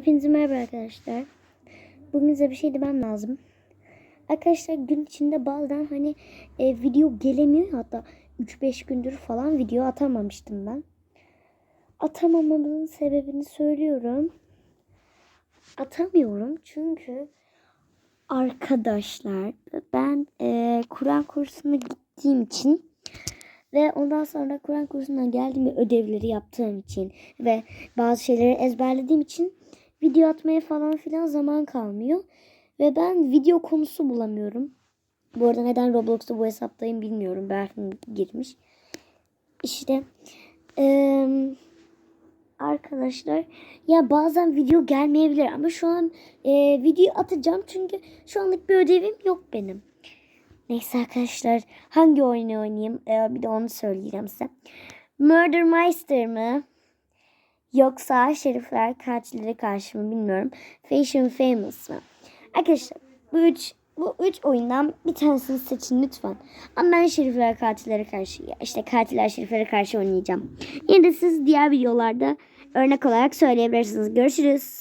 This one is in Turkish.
Hepinize merhaba arkadaşlar. Bugün size bir şey demem lazım. Arkadaşlar gün içinde bazen hani e, video gelemiyor hatta 3-5 gündür falan video atamamıştım ben. Atamamamın sebebini söylüyorum. Atamıyorum çünkü arkadaşlar ben e, Kur'an kursuna gittiğim için ve ondan sonra Kur'an kursundan geldiğim ödevleri yaptığım için ve bazı şeyleri ezberlediğim için video atmaya falan filan zaman kalmıyor. Ve ben video konusu bulamıyorum. Bu arada neden Roblox'ta bu hesaptayım bilmiyorum. Berfin girmiş. İşte eee, arkadaşlar ya bazen video gelmeyebilir ama şu an eee, video atacağım çünkü şu anlık bir ödevim yok benim. Neyse arkadaşlar hangi oyunu oynayayım Ee, bir de onu söyleyeceğim size. Murder Meister mı? Yoksa Şerifler Katilleri karşı mı bilmiyorum. Fashion Famous mı? Arkadaşlar bu üç, bu üç oyundan bir tanesini seçin lütfen. Ama ben Şerifler Katilleri karşı işte Katiller Şeriflere karşı oynayacağım. Yine de siz diğer videolarda örnek olarak söyleyebilirsiniz. Görüşürüz.